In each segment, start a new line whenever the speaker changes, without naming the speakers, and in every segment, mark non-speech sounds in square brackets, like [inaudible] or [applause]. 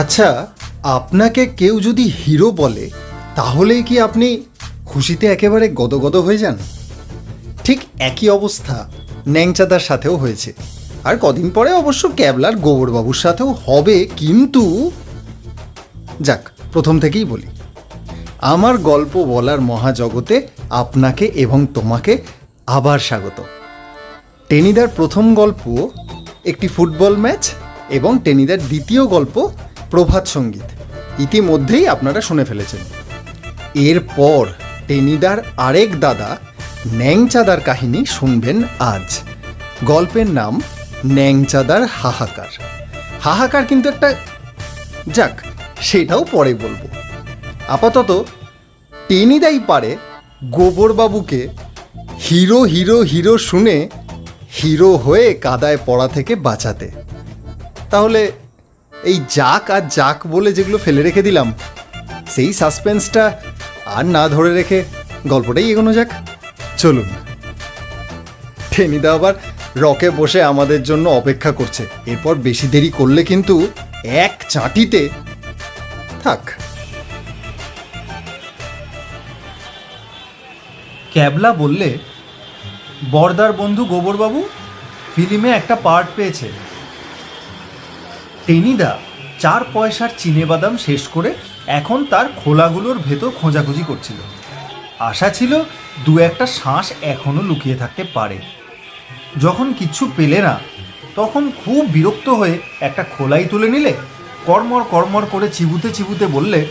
আচ্ছা আপনাকে কেউ যদি হিরো বলে, তাহলেই কি আপনি খুশিতে একেবারে গদগদ হয়ে যান? ঠিক একই অবস্থা ন্যাংচাদার সাথেও হয়েছে। আর কদিন পরে অবশ্য ক্যাবলার গোবরবাবুর সাথেও হবে, কিন্তু যাক, প্রথম থেকেই বলি। আমার গল্প বলার মহাজগতে আপনাকে এবং তোমাকে আবার স্বাগত। টেনিদার প্রথম গল্প একটি ফুটবল ম্যাচ এবং টেনিদার দ্বিতীয় গল্প প্রভাত সংগীত। ইতিমধ্যেই আপনারা শুনে ফেলেছেন। এরপর টেনিদার আরেক দাদা ন্যাংচাদার কাহিনী শুনবেন আজ। গল্পের নাম ন্যাংচাদার হাহাকার। হাহাকার কিন্তু একটা যাক, সেটাও পরে বলব। আপাতত টেনিদাই পারে গোবরবাবুকে হিরো হিরো হিরো শুনে হিরো হয়ে কাদায় পড়া থেকে বাঁচাতে। তাহলে এই যাক আর যাক বলে যেগুলো ফেলে রেখে দিলাম, সেই সাসপেন্সটা আর না ধরে রেখে গল্পটাই এগোনো যাক। চলুন। টেনিদা আবার রকে বসে আমাদের জন্য অপেক্ষা করছে। এরপর বেশি দেরি করলে কিন্তু এক চাটিতে থাক।
ক্যাবলা বললে, বর্দার বন্ধু গোবরবাবু, ফিল্মে একটা পার্ট পেয়েছে। টেনিদা চার পয়সার চিনেবাদাম শেষ করে এখন তার খোলাগুলোর ভেতর খোঁজাখুঁজি করছিল। আশা ছিল দু একটা শ্বাস এখনও লুকিয়ে থাকতে পারে। যখন কিচ্ছু পেলে না, তখন খুব বিরক্ত হয়ে একটা খোলাই তুলে নিলে কর্মর কর্মর করে চিবুতে চিবুতে বললে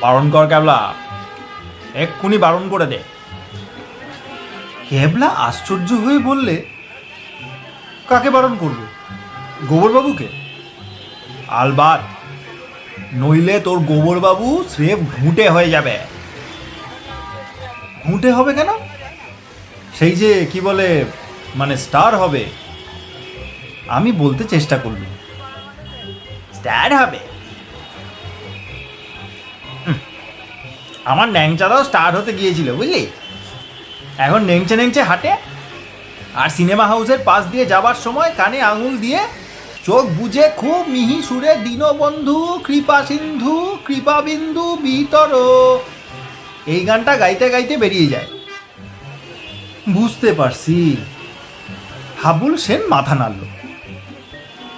বারণ কর ক্যাবলা। এক্ষুনি বারণ করে দে। ক্যাবলা আশ্চর্য হয়ে বললে, কাকে বারণ করবে? গোবরবাবুকে? আলবাত, নইলে তোর গোবরবাবু স্রেফ ঘুঁটে হয়ে যাবে। ঘুঁটে হবে কেন? সেই যে, কি বলে মানে স্টার হবে। আমি বলতে চেষ্টা করলাম স্টার হবে? আমার ন্যাংচাটাও স্টার্ট হতে গিয়েছিল, বুঝলি? এখন নেংচে নেংচে হাঁটে, আর সিনেমা হাউসের পাশ দিয়ে যাবার সময় কানে আঙুল দিয়ে চোখ বুঝে খুব মিহি সুরে, দীনবন্ধু, কৃপা সিন্ধু, কৃপা বিন্দু, বিতর। এই গানটা গাইতে গাইতে বেরিয়ে যায়। বুঝতে পারছি। হাবুল সেন মাথা নাড়ল।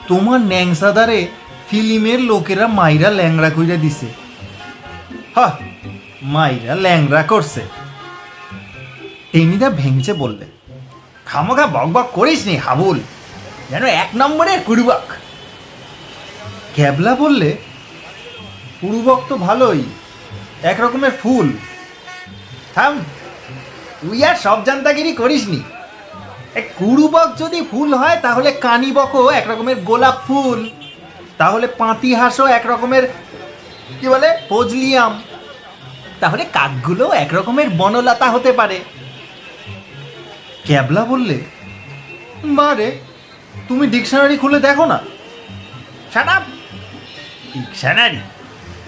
তোমার ন্যাংসাদারে ফিল্মের লোকেরা মাইরা ল্যাংড়া কইরা দিছে। হা মাইরা ল্যাংরা করছে। টেনিদা ভেঙচে বললে, খামোখা বক বক করিস নি হাবুল, যেন এক নম্বরের কুড়ুবক। ক্যাবলা বললে, কুড়ুবক তো ভালোই, এক রকমের ফুল। থাম, তুই আর সব জানতাগিরি করিস নি কুড়ুবক যদি ফুল হয়, তাহলে কানিবকও এক রকমের গোলাপ ফুল, তাহলে পাতি হাঁসও এক রকমের, কি বলে, ফজলিয়াম। তাহলে কাকগুলো এক রকমের বনলতা হতে পারে। ক্যাবলা বললে বারে তুমি ডিকশনারি খুলে দেখো না? সাটাপ ডিকশনারি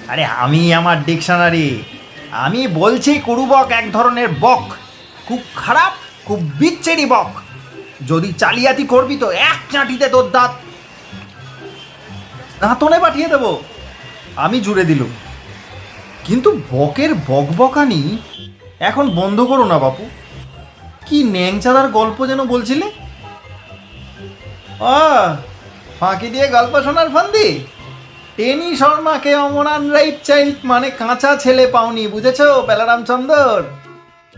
আরে আমি আমার ডিকশনারি, আমি বলছি কুরুবক এক ধরনের বক, খুব খারাপ, খুব বিচ্ছেরি বক। যদি চালিয়াতি করবি তো এক চাঁটিতে তোর দাঁত। দাঁতনে পাঠিয়ে দেবো। আমি জুড়ে দিলুম। কিন্তু বকের বকবকানি এখন বন্ধ করো না বাপু। কি ন্যাংচাদার গল্প যেন বলছিলে? ও ফাঁকি দিয়ে গল্প শোনার ফান্দি? টেনি শর্মাকে অমরান রাইট চাইল্ড মানে কাঁচা ছেলে পাওনি, বুঝেছ বেলারামচন্দর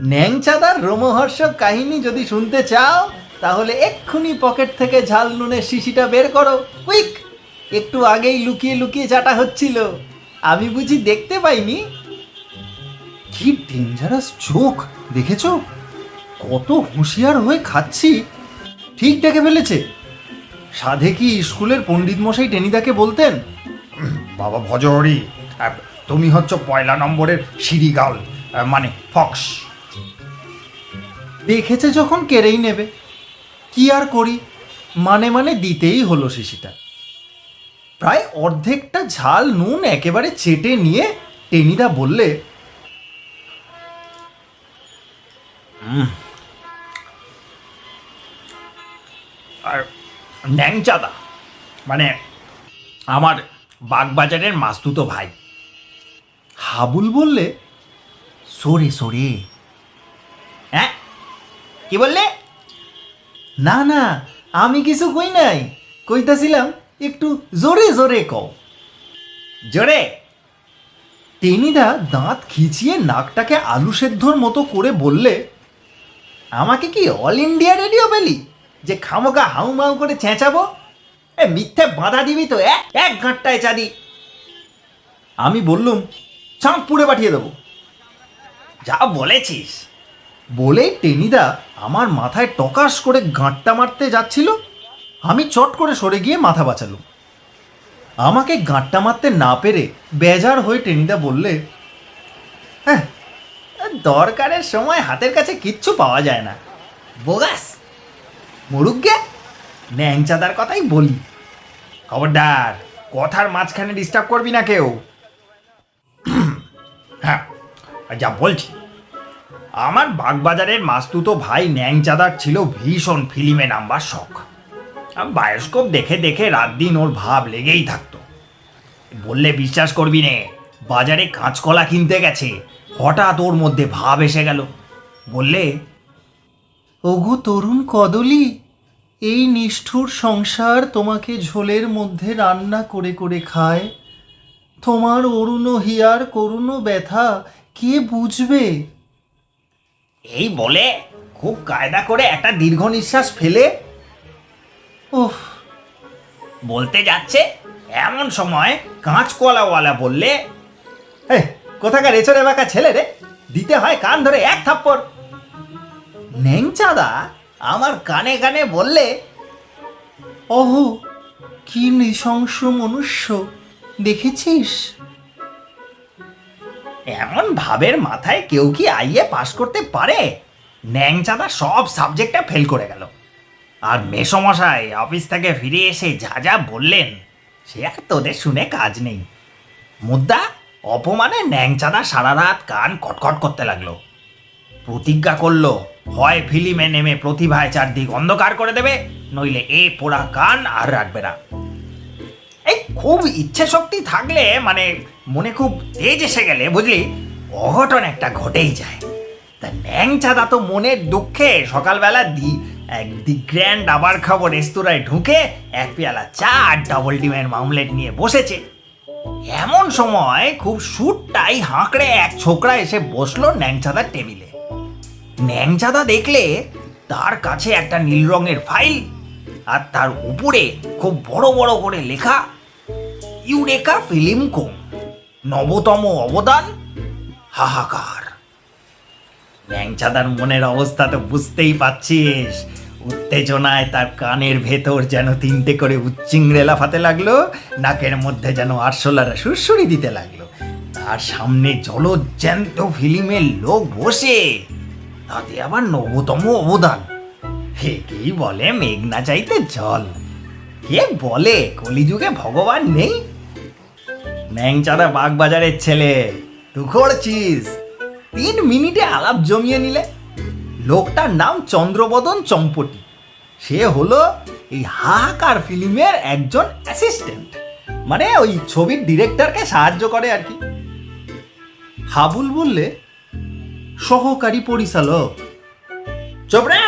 ন্যাংচাদার রোমহর্ষক কাহিনী যদি শুনতে চাও, তাহলে এক্ষুনি পকেট থেকে ঝাল নুনের শিশিটা বের করো। কুইক! একটু আগেই লুকিয়ে লুকিয়ে চাটা হচ্ছিল। আমি বুঝি দেখতে পাইনি? কি ডেঞ্জারাস চোখ দেখেছ? কত হুঁশিয়ার হয়ে খাচ্ছি। ঠিক দেখে ফেলেছে। সাধে কি স্কুলের পণ্ডিত মশাই টেনিদাকে বলতেন? বাবা ভজহরি তুমি হচ্ছ পয়লা নম্বরের সিরিগাল মানে ফক্স। দেখেছে যখন কেড়েই নেবে। কি আর করি? মানে মানে দিতেই হলো শিশিটা। প্রায় অর্ধেকটা ঝাল নুন একেবারে চেটে নিয়ে টেনিদা বললে "উম, আর ন্যাংচাদা মানে আমার বাগবাজারের মাস্তুতো ভাই। হাবুল বললে সরে সরে। হ্যাঁ কি বললে? না না আমি কিছু কই নাই কইতাছিলাম একটু জোরে জোরে কও। জোরে। টেনিদা দাঁত খিচিয়ে নাকটাকে আলু সেদ্ধর মতো করে বললে, আমাকে কি অল ইন্ডিয়া রেডিও পেলি যে খামোকা হাউমাউ করে চেঁচাবো? এ মিথ্যে বাঁধা দিবি তো এক এক ঘাটটায় চাঁদি। আমি বললুম চাঁদ পুড়ে পাঠিয়ে দেবো। যা বলেছিস। বলেই টেনিদা আমার মাথায় টকাশ করে গাঁটটা মারতে যাচ্ছিল। আমি চট করে সরে গিয়ে মাথা বাঁচালুম। আমাকে গাঁটটা মারতে না পেরে বেজার হয়ে টেনিদা বললে হ্যাঁ দরকারের সময় হাতের কাছে কিচ্ছু পাওয়া যায় না। বোগাস মুরুগ্গে ন্যাংচাদার কথাই বলি। খবরদার, কথার মাঝখানে ডিস্টার্ব করবি না কেউ। [clears throat] হ্যাঁ যা বলছি, আমার বাগবাজারের মাস্তুতো ভাই ন্যাংচাদার ছিল ভীষণ ফিল্মে নাম্বার শখ। বায়োস্কোপ দেখে দেখে রাত দিন ওর ভাব লেগেই থাকতো। বললে বিশ্বাস করবি নে বাজারে কাঁচকলা কিনতে গেছে হঠাৎ ওর মধ্যে ভাব এসে গেল। বললে ওগো তরুণ কদলি এই নিষ্ঠুর সংসার তোমাকে ঝোলের মধ্যে রান্না করে করে খায়। তোমার অরুণ হিয়ার করুণ ব্যথা কে বুঝবে? এই বলে খুব কায়দা করে একটা দীর্ঘ নিঃশ্বাস ফেলে উফ। বলতে যাচ্ছে, এমন সময় কাঁচকলাওয়ালা বললে কোথাকার এচরে বাঁকা ছেলে রে? দিতে হয় কান ধরে এক থাপ্পড়। নেংচাদা আমার কানে কানে বললে, অহ, কি নৃশংস মনুষ্য, দেখেছিস? এমন ভাবের মাথায় কেউ কি আইয়ে পাশ করতে পারে? ন্যাংচাদা সব সাবজেক্টে ফেল করে গেল। আর মেসমশাই, অফিস থেকে ফিরে এসে যা যা বললেন, সে আর তোদের শুনে কাজ নেই। মুদ্রা, অপমানে ন্যাংচাদা সারা রাত কান কটকট করতে লাগল। প্রতিজ্ঞা করল, হয় ফিল্মে নেমে প্রতিভায় চারদিক অন্ধকার করে দেবে, নইলে এ পোড়া কান আর রাখবে না। এই খুব ইচ্ছে শক্তি থাকলে মানে মনে খুব তেজ এসে গেলে, বুঝলি? অঘটন একটা ঘটেই যায়। তা ন্যাংচাদা তো মনের দুঃখে সকালবেলা দি এক দি গ্র্যান্ড আবার খাব রেস্তোরাঁয় ঢুকে এক পেয়ালা চা আর ডবল ডিমের মামলেট নিয়ে বসেছে। এমন সময় খুব সুটটাই হাঁকড়ে এক ছোকরা এসে বসল ন্যাংচাদার টেবিলে। ন্যাংচাদা দেখলে তার কাছে একটা নীল রঙের ফাইল আর তার উপরে খুব বড় বড় করে লেখা, ইউরেকা ফিল্ম কোম নবতম অবদান, হাহাকার। ন্যাংচাদার মনের অবস্থা তো বুঝতেই পাচ্ছিস উত্তেজনায় তার কানের ভেতর যেন তিনটে করে উচ্চিংড়ে লাফাতে লাগল, নাকের মধ্যে যেন আরশোলারা সুরসুরি দিতে লাগল। তার সামনে জলজ্যান্ত ফিল্মের লোক বসে, তাতে আবার নবতম অবদান। একেই বলে মেঘনা চাইতে জল? কে বলে কলিযুগে ভগবান নেই? ন্যাংচাদা বাগবাজারের ছেলে তুই করছিস তিন মিনিটে আলাপ জমিয়ে নিলে। লোকটার নাম চন্দ্রবদন চম্পটি সে হলো এই হাহাকার ফিল্মের একজন অ্যাসিস্ট্যান্ট মানে ওই ছবির ডিরেক্টরকে সাহায্য করে আর কি। হাবুল বললে, সহকারী পরিচালক। চোপড়া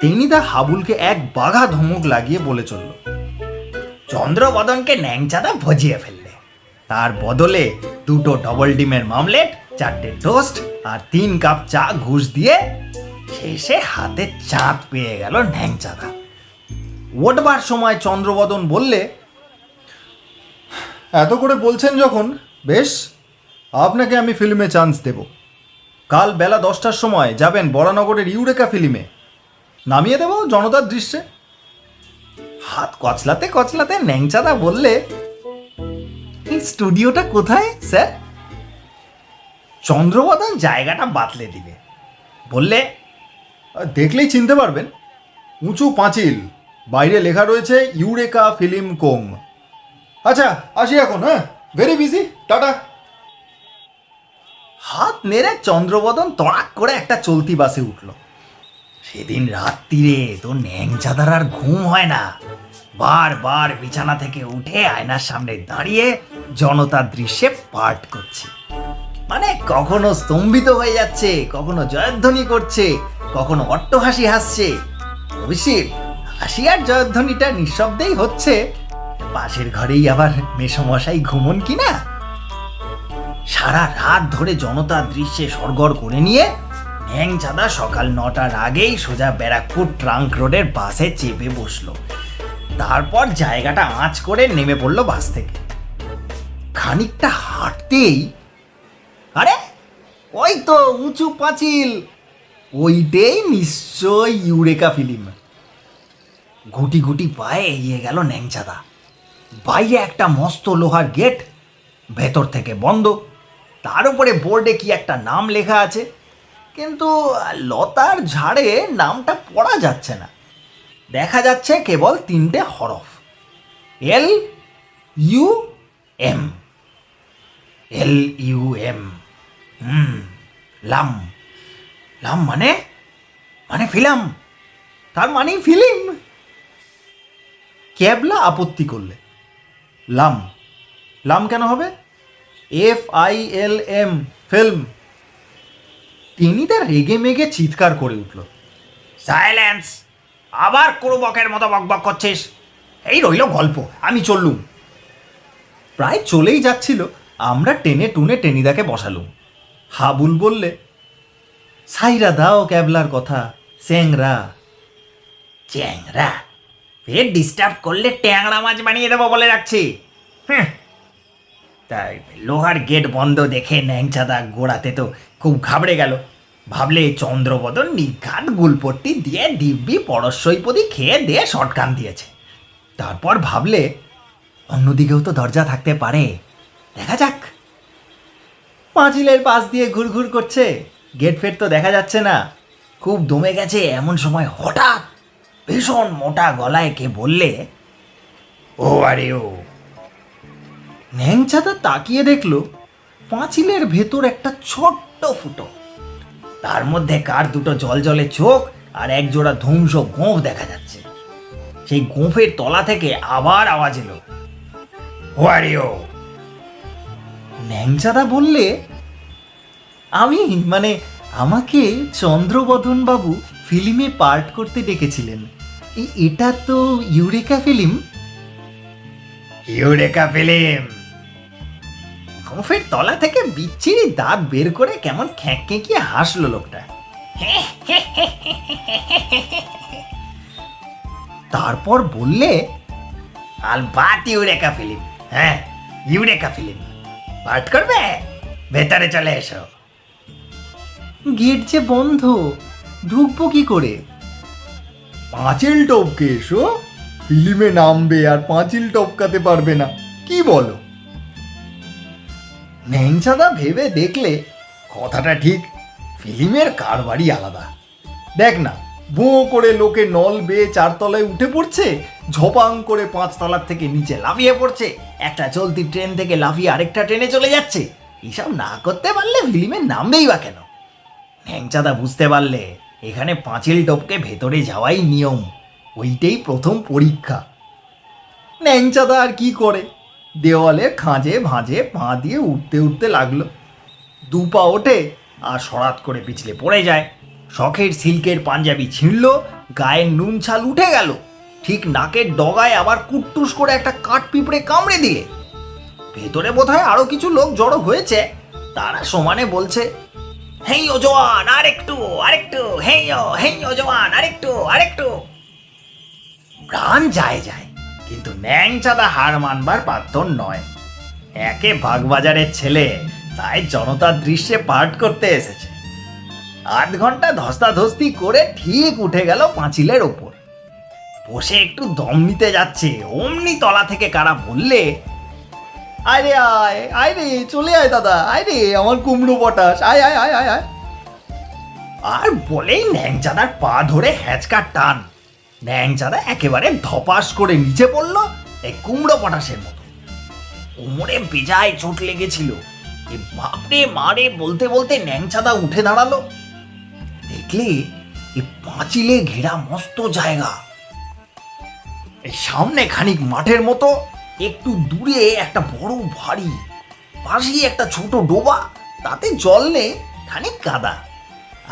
টেনিদা হাবুলকে এক বাঘা ধমক লাগিয়ে বলে চলল, চন্দ্রবদনকে ন্যাংচাদা ভজিয়ে ফেললে। তার বদলে দুটো ডবল ডিমের মামলেট চারটে টোস্ট আর তিন কাপ চা ঘুষ দিয়ে শেষে হাতে চাঁদ পেয়ে গেল ন্যাংচাদা। ওঠবার সময় চন্দ্রবদন বললে,
এত করে বলছেন যখন, বেশ, আপনাকে আমি ফিল্মে চান্স দেব। কাল বেলা দশটার সময় যাবেন বরানগরের ইউরেকা ফিল্মে। নামিয়ে দেব জনতার দৃশ্যে?
হাত কচলাতে কচলাতে ন্যাংচাদা বললে, এই স্টুডিওটা কোথায়, স্যার? চন্দ্রবদন জায়গাটা বাতলে দিবে। বললে
দেখলেই চিনতে পারবেন, উঁচু পাঁচিল, বাইরে লেখা রয়েছে ইউরেকা ফিল্ম কোম। আচ্ছা আসি এখন হ্যাঁ? Very busy tata.
হাত নেড়ে চন্দ্রবদন তড়াক করে একটা চলতি বাসে উঠল। সেদিন রাত্রিরে তো ন্যাংচাদার আর ঘুম হয় না। বারবার বিছানা থেকে উঠে আয়নার সামনে দাঁড়িয়ে জনতার দৃশ্যে পাঠ করছে। মানে কখনো স্তম্ভিত হয়ে যাচ্ছে, কখনো জয়ধ্বনি করছে, কখনো অট্টহাসি হাসছে। অবশ্যই হাসি আর জয়ধ্বনিটা নিঃশব্দেই হচ্ছে। পাশের ঘরেই আবার মেসমশাই ঘুমন কিনা? সারা রাত ধরে জনতার দৃশ্যে সরগর করে নিয়ে ন্যাংচাঁদা সকাল নটার আগেই সোজা ব্যারাকপুর ট্রাঙ্ক রোডের বাসে চেপে বসল। তারপর জায়গাটা আঁচ করে নেমে পড়ল বাস থেকে। খানিকটা হাঁটতেই আরে, ওই তো উঁচু পাঁচিল। ওইটাই নিশ্চয় ইউরেকা ফিল্ম। গুটি গুটি পায়ে এগিয়ে গেল ন্যাংচাদা। বাইরে একটা মস্ত লোহার গেট, ভেতর থেকে বন্ধ। তার উপরে বোর্ডে কি একটা নাম লেখা আছে? কিন্তু লতার ঝাড়ে নামটা পড়া যাচ্ছে না। দেখা যাচ্ছে কেবল তিনটে হরফ। L U M. L U M. হুম, লাম। লাম মানে? মানে ফিলাম। তার মানে ফিলিম। ক্যাবলা আপত্তি করলে। লাম। লাম কেন হবে? F I L M film তিনি তার রেগে মেগে চিৎকার করে উঠল। সাইলেন্স আবার কুড়ুবকের মতো বকবক করছিস। এই রইল গল্প, আমি চললুম। প্রায় চলেই যাচ্ছিল, আমরা টেনে টুনে টেনিদাকে বসালুম। হাবুল বললে? সাইরা দাও ক্যাবলার কথা, চ্যাংরা। চ্যাংরা, ফের ডিস্টার্ব করলে ট্যাংরা মাছ বানিয়ে দেবো বলে রাখছি। হুঁ। তাই লোহার গেট বন্ধ দেখে ন্যাংচাদা গোড়াতে তো খুব ঘাবড়ে গেল। ভাবলে চন্দ্রবদন নিঘাত গুলপট্টি দিয়ে দিব্যি পরশৈপদি খেয়ে দিয়ে শটকান দিয়েছে। তারপর ভাবলে, অন্যদিকেও তো দরজা থাকতে পারে। দেখা যাক। পাঁচিলের পাশ দিয়ে ঘুরঘুর করছে। গেট ফেট তো দেখা যাচ্ছে না। খুব দমে গেছে এমন সময় হঠাৎ ভীষণ মোটা গলায় কে বললে, ও আরে ও। ন্যাংচাদা তাকিয়ে দেখল পাঁচিলের ভেতর একটা ছোট্ট ফুটো। তার মধ্যে কার দুটো জল জলে চোখ আর এক জোড়া ধ্বংস গোঁফ দেখা যাচ্ছে। সেই গোঁফের তলা থেকে আবার আওয়াজ এলো হোয়ারিও ন্যাংচাদা বললে আমি মানে আমাকে চন্দ্রবদন বাবু ফিল্মে পার্ট করতে ডেকেছিলেন। এটা তো ইউরেকা ফিল্ম? Eureka film? গোঁফের তলা থেকে বিচ্ছিরি দাঁত বের করে কেমন খ্যাঁক খেঁকিয়ে হাসলো লোকটা। তারপর বললে আলবাত ইউরেকা ফিল্ম হ্যাঁ ইউরেকা ফিল্ম। পাঠ করবে? ভেতরে চলে এসো। গেট যে বন্ধ ঢুকবো কি করে?
পাঁচিল টপকে এসো ফিল্মে নামবে আর পাঁচিল টপকাতে পারবে না কি বলো?
ন্যাংচাদা ভেবে দেখলে কথাটা ঠিক ফিল্মের কারবারই আলাদা।
দেখ না বো করে লোকে নল বেয়ে চারতলায় উঠে পড়ছে,
ঝপাং করে পাঁচতলার থেকে নিচে লাফিয়ে পড়ছে। একটা চলতি ট্রেন থেকে লাফিয়ে আরেকটা ট্রেনে চলে যাচ্ছে। এসব না করতে পারলে ফিল্মে নামবেই বা কেন? ন্যাংচাদা বুঝতে পারলে, এখানে পাঁচিল টপকে ভেতরে যাওয়াই নিয়ম। ওইটাই প্রথম পরীক্ষা। ন্যাংচাদা আর কি করে? দেওয়ালে খাঁজে ভাঁজে পা দিয়ে উঠতে উঠতে লাগল। দু পা ওঠে আর সরাত করে পিছলে পড়ে যায়। শখের সিল্কের পাঞ্জাবি ছিঁড়ল, গায়ের নুন ছাল উঠে গেল। ঠিক নাকের ডগায় আবার কুট্টুস করে একটা কাঠ পিঁপড়ে কামড়ে দিলে। ভেতরে বোধহয় আরও কিছু লোক জড়ো হয়েছে। তারা সমানে বলছে, হেই ও জওয়ান, আরেকটু আরেকটু, হেই ও হেই ও জওয়ান, আরেকটু আরেকটু। প্রাণ যায় যায়, কিন্তু ন্যাংচাদা হার মানবার পাত্র নয়। একে বাগবাজারের ছেলে, তাই জনতার দৃশ্যে পাঠ করতে এসেছে। আধ ঘণ্টা ধস্তাধস্তি করে ঠিক উঠে গেল পাঁচিলের ওপর। বসে একটু দম নিতে যাচ্ছে, অমনি তলা থেকে কারা বললে
আয় রে আয় আয় রে, চলে আয় দাদা, আয় রে, আমার কুমড়ো পটাশ, আয় আয় আয় আয় আয়।
আর বলেই ন্যাংচাদার পা ধরে হ্যাচকা টান। ন্যাংচাদা একেবারে ধপাস করে নিচে পড়ল এই কুমড়ো পটাশের মতো। কোমরে বেজায় চোট লেগেছিল। বাপরে মারে বলতে বলতে ন্যাংচাদা উঠে দাঁড়াল। দেখলে এ পাঁচিলে ঘেরা মস্ত জায়গা। এই সামনে খানিক মাঠের মতো, একটু দূরে একটা বড় ভারী পাশেই একটা ছোট ডোবা, তাতে জল নেই, খানিক কাদা।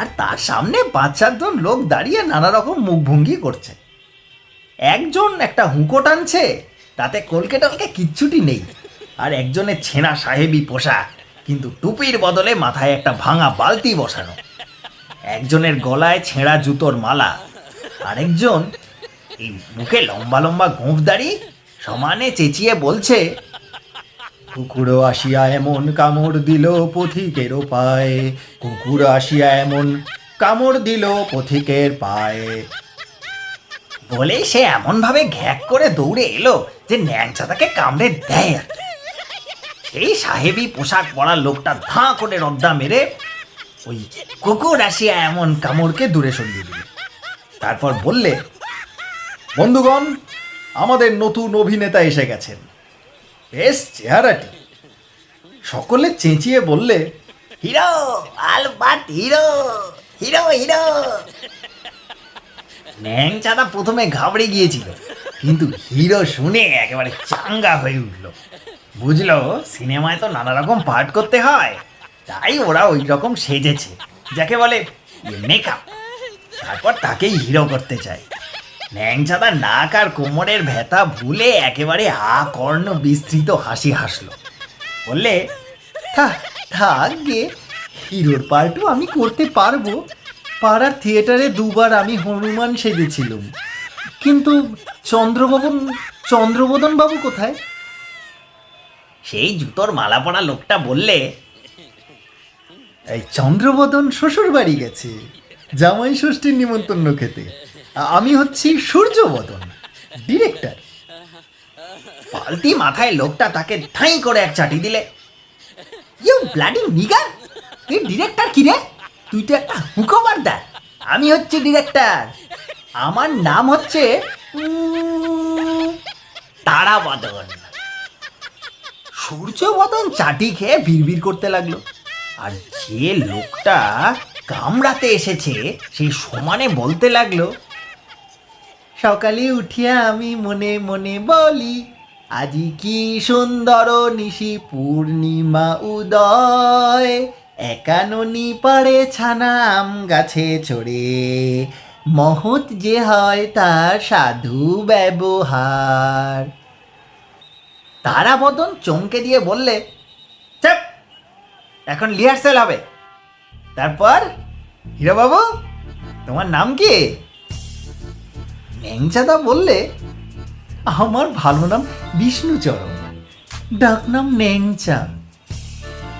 আর তার সামনে পাঁচ চারজন লোক দাঁড়িয়ে নানা রকম মুখভঙ্গি করছে। একজন একটা হুঁকো টানছে, তাতে কলকে টলকে কিচ্ছুটি নেই। আর একজনের ছেঁড়া সাহেবি পোশাক, কিন্তু টুপির বদলে মাথায় একটা ভাঙা বালতি বসানো। একজনের গলায় ছেঁড়া জুতোর মালা, আরেকজন এই মুখে লম্বা লম্বা গোঁফ দাড়ি, সমানে চেঁচিয়ে বলছে কুকুরও আসিয়া এমন কামড় দিল পথিকেরও পায়ে, কুকুর আসিয়া এমন কামড় দিল পথিকের পায়ে বলে সে এমন ভাবে ঘ্যাক করে দৌড়ে এলো যে ন্যাংচা তাকে কামড়ে দেয়। সেই সাহেবি পোশাক পরা লোকটা ধাঁ করে রদ্দা মেরে ওই কুকুর আসিয়া এমন কামড়কে দূরে সরিয়ে দিল। তারপর বললে, বন্ধুগণ, আমাদের নতুন অভিনেতা এসে গেছেন। বেশ চেহারাটি। সকলে চেঁচিয়ে বললে, হিরো আলবাত হিরো হিরো হিরো। ন্যাংচাদা প্রথমে ঘাবড়ে গিয়েছিল, কিন্তু হিরো শুনে একেবারে চাঙ্গা হয়ে উঠল। বুঝলো, সিনেমায় তো নানা রকম পাঠ করতে হয়। তাই ওরা ওই রকম সেজেছে, যাকে বলে মেকআপ তারপর তাকেই হিরো করতে চায়। ন্যাংচাদা নাক আর কোমরের ভেতা ভুলে একেবারে আ কর্ণ বিস্তৃত হাসি হাসলো। বললে, থাক হিরোর পার্টও আমি করতে পারব। পাড়ার থিয়েটারে দুবার আমি হনুমান সেজেছিলাম। কিন্তু চন্দ্রবদন চন্দ্রবদন বাবু কোথায়? সেই জুতোর মালা পরা লোকটা বললে এই চন্দ্রবদন শ্বশুর বাড়ি গেছে। জামাই ষষ্ঠীর নিমন্ত্রণ খেতে। আমি হচ্ছি সূর্যবদন ডিরেক্টর পাল্টি মাথায় লোকটা তাকে ঠাঁই করে এক চাটি দিলে। ইউ ব্লাডি নিগার, তুই ডিরেক্টর কি রে? তুই তো একটা হুকমার দা। আমি হচ্ছে ডিরেক্টর আমার নাম হচ্ছে তারাবদন সূর্যবদন চাটি খেয়ে বিড়বিড় করতে লাগল। আর যে লোকটা কামড়াতে এসেছে, সেই সমানে বলতে লাগল, সকালে উঠিয়া আমি মনে মনে বলি, আজি কি সুন্দর নিশি পূর্ণিমা উদয়। একাননি পাড়ে ছানা আম গাছে চড়ে। মহৎ যে হয় তার সাধু ব্যবহার। তারা তারাবদন চমকে দিয়ে বললে এখন রিহার্সেল হবে। তারপর, হীরাবাবু, তোমার নাম কি? ন্যাংচাদা বললে, আমার ভালো নাম বিষ্ণুচরণ। ডাক নাম ন্যাংচা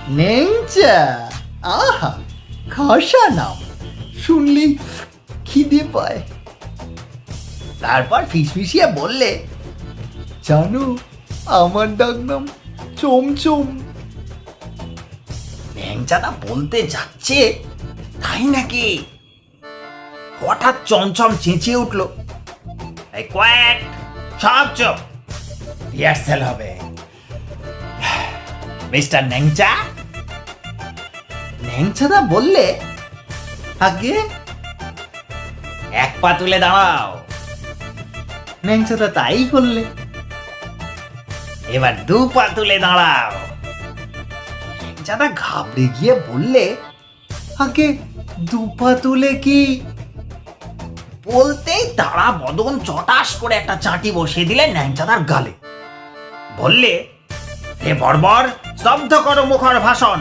ন্যাংচা আহা, খাসা নাম। শুনলেই খিদে পায়। তারপর ফিসফিসিয়ে বললে, জানো, আমার ডাক নাম চমচম। ন্যাংচাদা বলতে যাচ্ছে, তাই নাকি? হঠাৎ চমচম চেঁচিয়ে উঠল। সব চুপ রিহার্সেল হবে। মিস্টার ন্যাংচা? ন্যাংচাদা বললে, আগে এক পা তুলে দাঁড়াও। ন্যাংচাদা তাই করলে। এবার দু পা তুলে দাঁড়াও। ন্যাংচাদা ঘাবড়ে গিয়ে বললে, আগে দু পা তুলে কি? বলতেই তারা বদন চটাস করে একটা চাটি বসিয়ে দিলেন ন্যাংচাদার গালে। বললে, হে বর্বর, স্তব্ধ করো মুখর ভাষণ।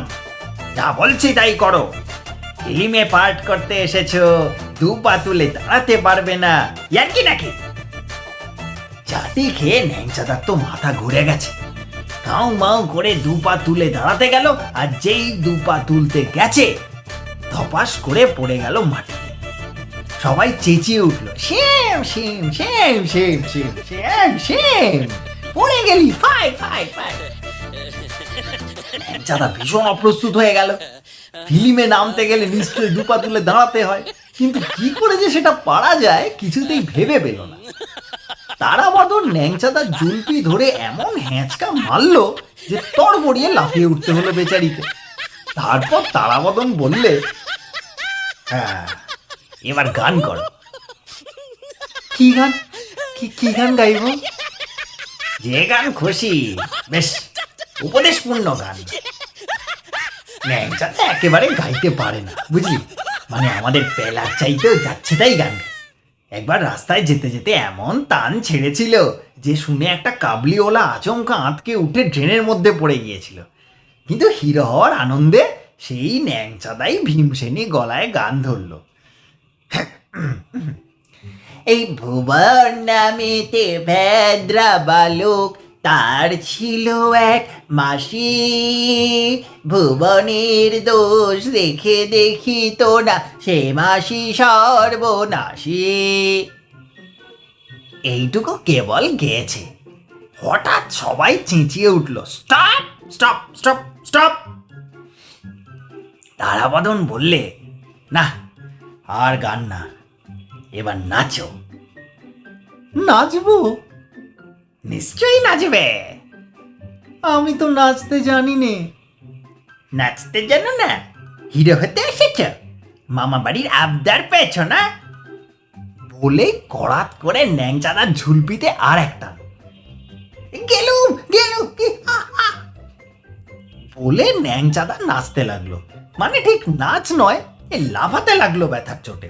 যা বলছি তাই করো। ফিল্মে পার্ট করতে এসেছ দু পা তুলে দাঁড়াতে পারবে না। ইয়ার কি নাকি? চাটি খেয়ে ন্যাংচাদার তো মাথা ঘুরে গেছে। কাউ মাউ করে দুপা তুলে দাঁড়াতে গেল, আর যেই দুপা তুলতে গেছে, ধপাস করে পড়ে গেল মাটিতে সবাই চেঁচিয়ে উঠল, শ্যাম শ্যাম শ্যাম শ্যাম শ্যাম শ্যাম শ্যাম, পড়ে গেলি, ফাই ফাই ফাই। যারা ভীষণ অপ্রস্তুত হয়ে গেল। ফিল্মে নামতে গেলে নিশ্চয়ই দুপা তুলে দাঁড়াতে হয়, কিন্তু কি করে যে সেটা পারা যায় কিছুতেই ভেবে পেল না। তারাবদন ন্যাংচাদার জুলপি ধরে এমন হ্যাঁচকা মারলো যে তর গড়িয়ে লাফিয়ে উঠতে হলো বেচারিকে। তারপর তারাবদন বললে হ্যাঁ এবার গান করো। কি গান? কি কি গান গাইব? যে গান খুশি, বেশ, উপদেশপূর্ণ গান। ন্যাংচাটা একেবারে গাইতে পারে না, বুঝলি? মানে আমাদের পেলার চাইতেও যাচ্ছে তাই গান। একবার রাস্তায় যেতে যেতে এমন টান ছেড়েছিল যে শুনে একটা কাবলিওয়ালা আচমকা আঁতকে উঠে ড্রেনের মধ্যে পড়ে গিয়েছিল। কিন্তু হিরো হওয়ার আনন্দে সেই ন্যাংচাদাই ভীমসেনী গলায় গান ধরল। এই ভুবন নামেতে ভেদ্রা বালক তার ছিল এক মাসি। ভুবনের দোষ দেখে দেখি তো না সে মাসি সর্বনাশী। এইটুকু কেবল গেয়েছে হঠাৎ সবাই চেঁচিয়ে উঠল, stop stop stop stop! Tarabadan বললে, না, আর গান না, এবার নাচো। নাচবো? নিশ্চয়ই নাচবে। আমি তো নাচতে জানি নে নাচতে জানো না? হিরো হতে এসেছ। মামা বাড়ির আবদার পেয়েছ না? বলে করাত করে ন্যাংচাদার ঝুলপিতে আর একটা গেলুম গেলুম। বলে ন্যাংচাদা নাচতে লাগল। মানে ঠিক নাচ নয় এ লাফাতে লাগল ব্যথার চোটে।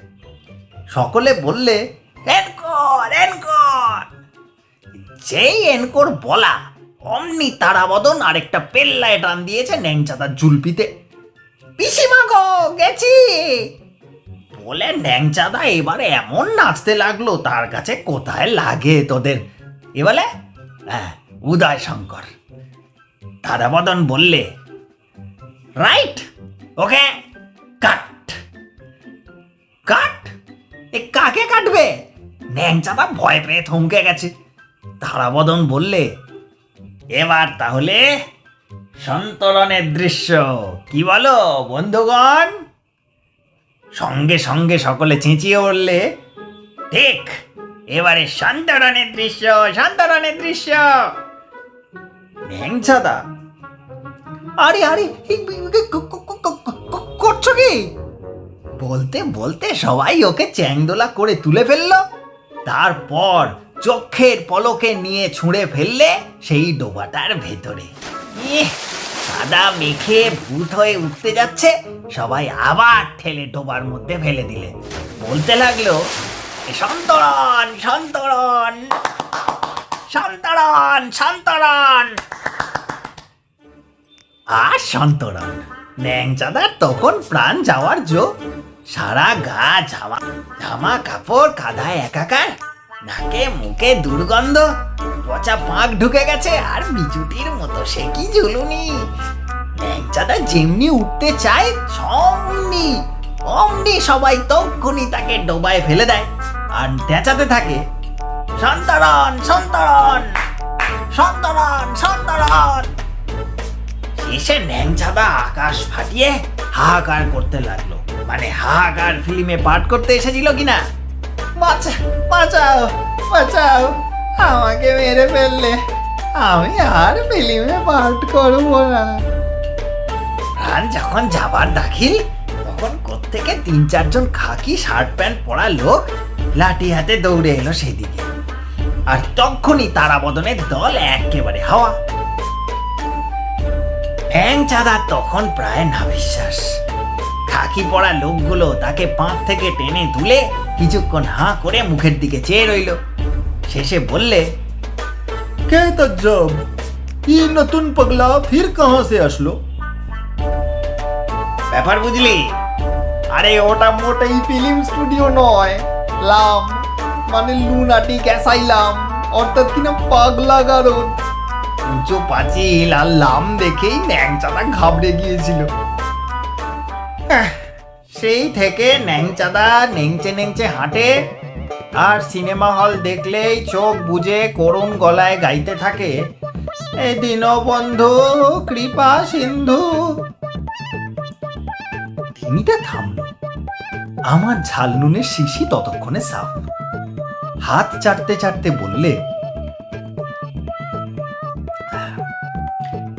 সকলে বললে এনকর এনকর। যেই এনকোর বলা। অমনি তারাবদন আরেকটা পেল্লায় টান দিয়েছে ন্যাংচাদার জুলপিতে পিসিমা গো, গেছি। বলে ন্যাংচাদা এবারে এমন নাচতে লাগল, তার কাছে কোথায় লাগে তোদের? এ বলে হ্যাঁ উদয় শঙ্কর। তারাবদন বললে, রাইট, ওকে, কাট। কাট? এ কাকে কাটবে? ন্যাংচাদা ভয় পেয়ে থমকে গেছে। তারাবদন বললে, এবার তাহলে সন্তরণের দৃশ্য, কি বলো বন্ধুগণ? সঙ্গে সঙ্গে সকলে চেঁচিয়ে উঠলে ঠিক, এবারে সন্তরণের দৃশ্য সন্তরণের দৃশ্য। ন্যাংচাদা আরে আরে করছ কি? বলতে বলতে সবাই ওকে চ্যাংদোলা করে তুলে ফেলল। তারপর চোখের পলকে নিয়ে ছুঁড়ে ফেললে সেই ডোবাটার ভেতরে। কাদা মেখে ভূত হয়ে উঠতে যাচ্ছে, সবাই আবার ঠেলে ডোবার মধ্যে ফেলে দিলে। বলতে লাগল সন্তরণ সন্তরণ সন্তরণ সন্তরণ। আর সন্তরণ ন্যাংচাদার তখন প্রাণ যাওয়ার জো, সারা গা জামা জামা কাপড় কাদায় একাকার নাকে মুখে দুর্গন্ধ। পচা পাঁক ঢুকে গেছে, আর বিচুটির মতো সে কি ঝুলুনি? যেমনি উঠতে চায়, সমনি, অমনি সবাই তাকে ডোবায় ফেলে দেয়। আর থাকে, সন্তরণ সন্তরণ সন্তরণ সন্তরণ। শেষে ন্যাংচাদা আকাশ ফাটিয়ে হাহাকার করতে লাগল। মানে হাহাকার ফিল্মে পাঠ করতে এসেছিল কিনা? বাঁচা বাঁচাও বাঁচাও। আমাকে মেরে ফেললে। আমি আর ফিল্মে পাঠ করব না। প্রাণ যখন যাবার দাখিল, তখন কোত্থেকে তিন চারজন খাকি শার্ট প্যান্ট পরা লোক লাঠি হাতে দৌড়ে এলো সেদিকে। আর তখনই তারাবদনের দল একেবারে হাওয়া। ঠ্যাং চাঁদা তখন প্রায় না বিশ্বাস খাকি পড়া লোকগুলো তাকে পাঁচ থেকে টেনে তুলে কিছুক্ষণ হাঁ করে মুখের দিকে চেয়ে রইল। শেষে বললে
কে তজ্জব ই নতুন পগলা? ফির কাহা সে আসলো?
ব্যাপার বুঝলি?
আরে ওটা মোটেই ফিল্ম স্টুডিও নয়। লাম মানে লুনাটিক অ্যাসাইলাম। অর্থাৎ কিনা পাগলা গারদ।
উঁচু পাঁচিল আর লাম দেখেই ন্যাংচাদা ঘাবড়ে গিয়েছিল। আহ, সেই থেকে ন্যাংচাদা নেংচে নেংচে হাঁটে। আর সিনেমা হল দেখলেই চোখ বুজে করুণ গলায় গাইতে থাকে। এই কৃপা সিন্ধু। থিমিটা থামলো আমার ঝাল নুনের শিশি ততক্ষণে সাফ। হাত চাটতে চাটতে বললে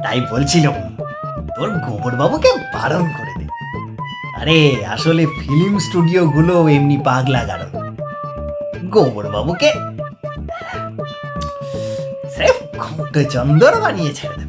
তাই বলছিলাম, তোর গোবরবাবুকে বারণ করে। আরে আসলে ফিল্ম স্টুডিওগুলো এমনি পাগলা গাড়ো গোবরবাবুকে স্রেফ ঘন্ট চন্দর বানিয়ে ছেড়ে